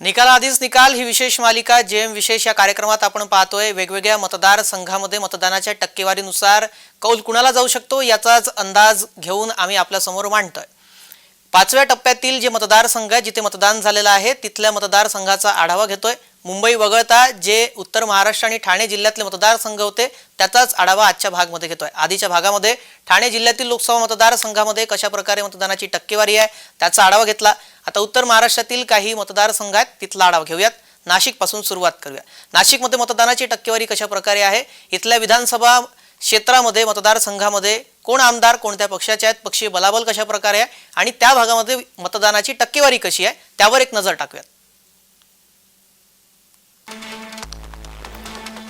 निकालाआधीच निकाल ही विशेष मालिका जे एम विशेष या कार्यक्रमात आपण पाहतोय. वेगवेगळ्या मतदारसंघामध्ये मतदानाच्या टक्केवारीनुसार कौल कुणाला जाऊ शकतो याचाच अंदाज घेऊन आम्ही आपल्यासमोर मांडतोय. पाचव्या टप्प्यातील जे मतदारसंघ आहे जिथे मतदान झालेलं आहे तिथल्या मतदारसंघाचा आढावा घेतोय. मुंबई वगळता जे उत्तर महाराष्ट्र आणि ठाणे जिल्ह्यातले मतदारसंघ होते त्याचाच आढावा आजच्या भागमध्ये घेतोय. आधीच्या भागामध्ये ठाणे जिल्ह्यातील लोकसभा मतदारसंघामध्ये कशा प्रकारे मतदानाची टक्केवारी आहे त्याचा आढावा घेतला. आता उत्तर महाराष्ट्रातील काही मतदारसंघ आहेत तिथला आढावा घेऊयात. नाशिकपासून सुरुवात करूया. नाशिकमध्ये मतदानाची टक्केवारी कशा प्रकारे आहे? इथल्या विधानसभा क्षेत्रामध्ये मतदारसंघामध्ये कोण आमदार कोणत्या पक्षाचे आहेत पक्षीय बलाबल कशा प्रकारे आहे आणि त्या भागामध्ये मतदानाची टक्केवारी कशी आहे त्यावर एक नजर टाकूयात.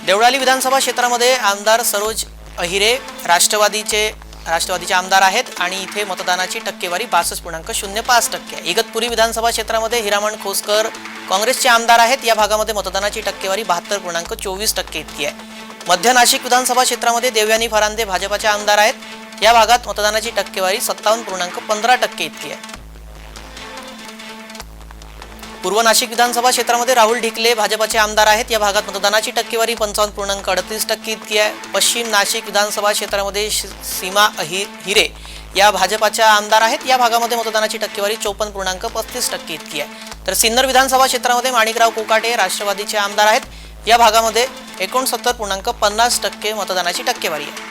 देवळाली विधानसभा क्षेत्रामध्ये आमदार सरोज अहिरे राष्ट्रवादीचे राष्ट्रवादीचे आमदार आहेत आणि इथे मतदानाची टक्केवारी बासष्ट पूर्णांक शून्य पाच टक्के आहे. इगतपुरी विधानसभा क्षेत्रामध्ये हिरामण खोसकर काँग्रेसचे आमदार आहेत. या भागामध्ये मतदानाची टक्केवारी बहात्तर पूर्णांक चोवीस टक्के इतकी आहे. मध्य नाशिक विधानसभा क्षेत्रामध्ये देवयानी फरांदे भाजपाचे आमदार आहेत. या भागात मतदानाची टक्केवारी सत्तावन्न पूर्णांक पंधरा टक्के इतकी आहे. पूर्व नाशिक विधानसभा क्षेत्रामध्ये राहुल ढिकले भाजपाचे आमदार आहेत. या भागात मतदानाची टक्केवारी पंचावन्न पूर्णांक अडतीस टक्के इतकी आहे. पश्चिम नाशिक विधानसभा क्षेत्रामध्ये सीमा अहिर हिरे या भाजपाच्या आमदार आहेत. या भागामध्ये मतदानाची टक्केवारी चोपन्न पूर्णांक पस्तीस टक्के इतकी आहे. तर सिन्नर विधानसभा क्षेत्रामध्ये माणिकराव कोकाटे राष्ट्रवादीचे आमदार आहेत. या भागामध्ये एकोणसत्तर पूर्णांक पन्नास टक्के मतदानाची टक्केवारी आहे.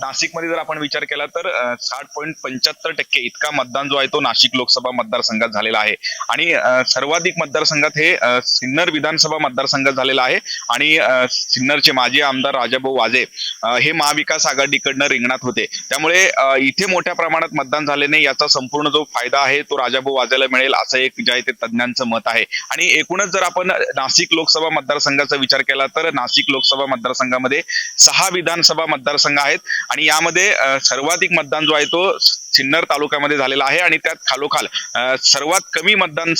नाशिकमध्ये जर आपण विचार केला तर साठ पॉईंट पंच्याहत्तर टक्के इतका मतदान जो आहे तो नाशिक लोकसभा मतदारसंघात झालेला आहे. आणि सर्वाधिक मतदारसंघात हे सिन्नर विधानसभा मतदारसंघात झालेला आहे. आणि सिन्नरचे माजी आमदार राजाभाऊ वाजे हे महाविकास आघाडीकडनं रिंगणात होते. त्यामुळे इथे मोठ्या प्रमाणात मतदान झाल्याने याचा संपूर्ण जो फायदा आहे तो राजाभाऊ वाजेला मिळेल असं एक जे आहे ते तज्ज्ञांचं मत आहे. आणि एकूणच जर आपण नाशिक लोकसभा मतदारसंघाचा विचार केला तर नाशिक लोकसभा मतदारसंघामध्ये सहा विधानसभा मतदारसंघ आहेत. आणि यामध्ये सर्वाधिक मतदान जो आहे तो सिन्नर तालुक्यामध्ये झालेला आहे आणि त्यात खालोखाल सर्वात कमी मतदान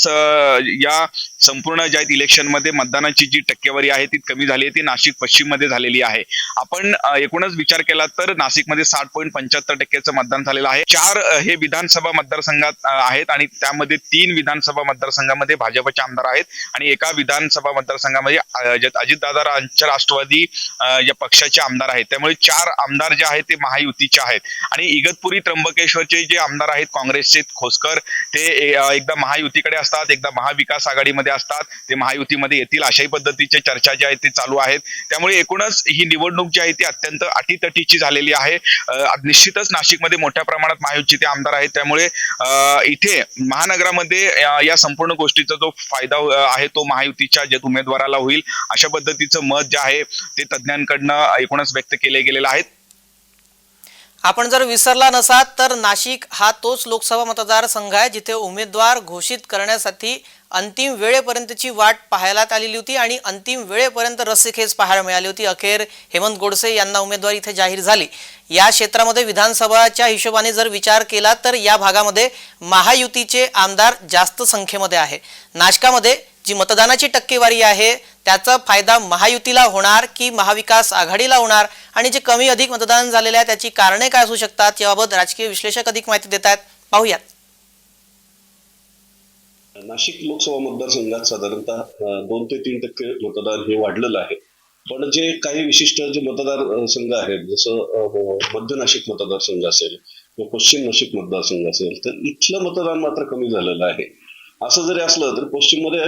या संपूर्ण ज्या आहेत इलेक्शनमध्ये मतदानाची जी टक्केवारी आहे ती कमी झाली आहे ती नाशिक पश्चिममध्ये झालेली आहे. आपण एकूणच विचार केला तर नाशिकमध्ये साठ पॉईंट पंच्याहत्तर टक्क्याचं मतदान झालेलं आहे. चार हे विधानसभा मतदारसंघात आहेत आणि त्यामध्ये तीन विधानसभा मतदारसंघामध्ये भाजपचे आमदार आहेत आणि एका विधानसभा मतदारसंघामध्ये अजितदादा ज्यात राष्ट्रवादी या पक्षाचे आमदार आहेत. त्यामुळे चार आमदार जे आहेत ते महायुतीचे आहेत. आणि इगतपुरी त्र्यंबकेश्वर त्र्यंबकेश्वरचे जे आमदार आहेत काँग्रेसचे खोसकर ते एकदा महायुतीकडे असतात एकदा महाविकास आघाडीमध्ये असतात ते महायुतीमध्ये येतील अशाही पद्धतीच्या चर्चा ज्या आहेत ते चालू आहेत. त्यामुळे एकूणच ही निवडणूक जी आहे ती अत्यंत अटीतटीची झालेली आहे. निश्चितच नाशिकमध्ये मोठ्या प्रमाणात महायुतीचे आमदार आहेत. त्यामुळे इथे महानगरामध्ये या संपूर्ण गोष्टीचा जो फायदा आहे तो महायुतीच्या जे उमेदवाराला होईल अशा पद्धतीचं मत जे आहे ते तज्ज्ञांकडनं एकूणच व्यक्त केले गेलेलं आहे आपण जर विसरला नसात तर नाशिक हा तोच लोकसभा मतदारसंघ आहे जिथे उमेदवार घोषित करण्यासाठी अंतिम वेळेपर्यंतची वाट पाहायला आलेली होती आणि अंतिम वेळेपर्यंत रस्सीखेच पाहायला मिळाली होती. अखेर हेमंत गोडसे यांना उमेदवारी इथे जाहीर झाली. या क्षेत्रामध्ये विधानसभाच्या हिशोबाने जर विचार केला तर या भागामध्ये महायुतीचे आमदार जास्त संख्येमध्ये आहे. नाशकामध्ये जी मतदानाची टक्केवारी आहे त्याचा फायदा महायुतीला होणार की महाविकास आघाडीला होणार? आणि जे कमी अधिक मतदान झालेले आहे त्याची कारणे काय असू शकतात? याबाबत राजकीय विश्लेषक अधिक माहिती देत आहेत. पाहूयात. नाशिक लोकसभा मतदारसंघात साधारणतः दोन ते तीन टक्के मतदान हे वाढलेलं आहे. पण जे काही विशिष्ट जे मतदार संघ आहेत जसं मध्य नाशिक मतदारसंघ असेल किंवा पश्चिम नाशिक मतदारसंघ असेल तर इथलं मतदान मात्र कमी झालेलं आहे. असं जरी असलं तर पश्चिममध्ये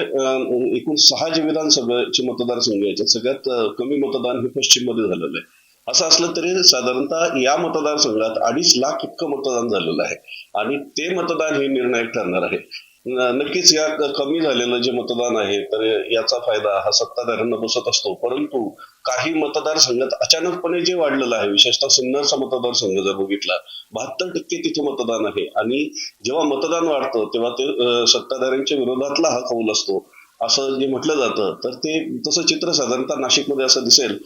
एकूण सहा जे विधानसभेचे मतदारसंघ आहेत सगळ्यात कमी मतदान हे पश्चिममध्ये झालेलं आहे. असं असलं तरी साधारणतः या मतदारसंघात अडीच लाख इतकं मतदान झालेलं आहे. आणि ते मतदान हे निर्णायक ठरणार आहे. नक्कीच या कमी झालेलं जे मतदान आहे तर याचा फायदा हा सत्ताधाऱ्यांना बसत असतो. परंतु काही मतदारसंघात अचानकपणे जे वाढलेलं आहे विशेषतः सिन्नरचा मतदारसंघ जर बघितला बहात्तर टक्के तिथे मतदान आहे. आणि जेव्हा मतदान वाढतं तेव्हा ते सत्ताधाऱ्यांच्या विरोधातला हा कौल असतो. असं जे म्हटलं जातं तर ते तसं चित्र साधारणतः नाशिकमध्ये असं दिसेल.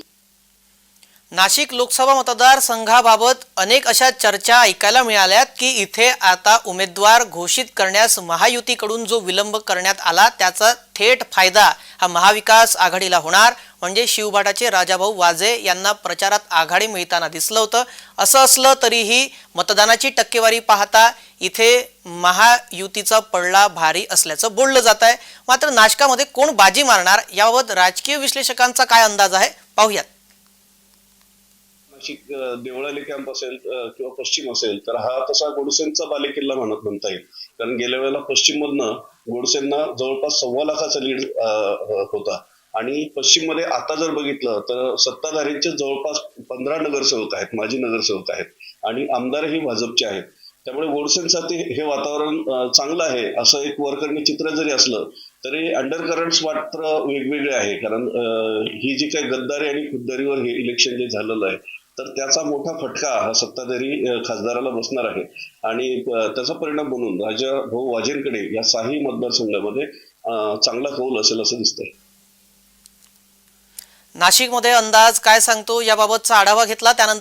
नाशिक लोकसभा मतदारसंघाबाबत अनेक अशा चर्चा ऐकायला मिळाल्यात की इथे आता उमेदवार घोषित करण्यास महायुतीकडून जो विलंब करण्यात आला त्याचा थेट फायदा हा महाविकास आघाडीला होणार. म्हणजे शिवभाटाचे राजाभाऊ वाजे यांना प्रचारात आघाडी मिळताना दिसलं होतं. असं असलं तरीही मतदानाची टक्केवारी पाहता इथे महायुतीचा पडला भारी असल्याचं बोललं जात आहे मात्र नाशकामध्ये कोण बाजी मारणार याबाबत राजकीय विश्लेषकांचा काय अंदाज आहे? पाहूयात. देवळाली कॅम्प असेल किंवा पश्चिम असेल तर हा तसा गोडसेंचा बालेकिल्ला म्हणत म्हणता येईल. कारण गेल्या वेळेला पश्चिम मधनं गोडसेंना जवळपास सव्वा लाखाचा लीड होता. आणि पश्चिममध्ये आता जर बघितलं तर सत्ताधारींचे जवळपास पंधरा नगरसेवक आहेत माजी नगरसेवक आहेत. आणि आमदारही भाजपचे आहेत. त्यामुळे गोडसेंसाठी हे वातावरण चांगलं आहे. असं एक वरकरणी चित्र जरी असलं तरी अंडर करंट्स मात्र वेगवेगळे आहे. कारण ही जी काही गद्दारी आणि खुद्दारीवर हे इलेक्शन जे झालेलं आहे तर त्याचा मोठा फटका हा सत्ताधारी खासदाराला बसणार आहे. आणि त्याचा परिणाम म्हणून राजा भाऊ वाजेंकडे या साही मतदारसंघामध्ये चांगला कौल असेल असं दिसतंय. नाशिकमध्ये अंदाज काय सांगतो? याबाबतचा आढावा घेतला. त्यानंतर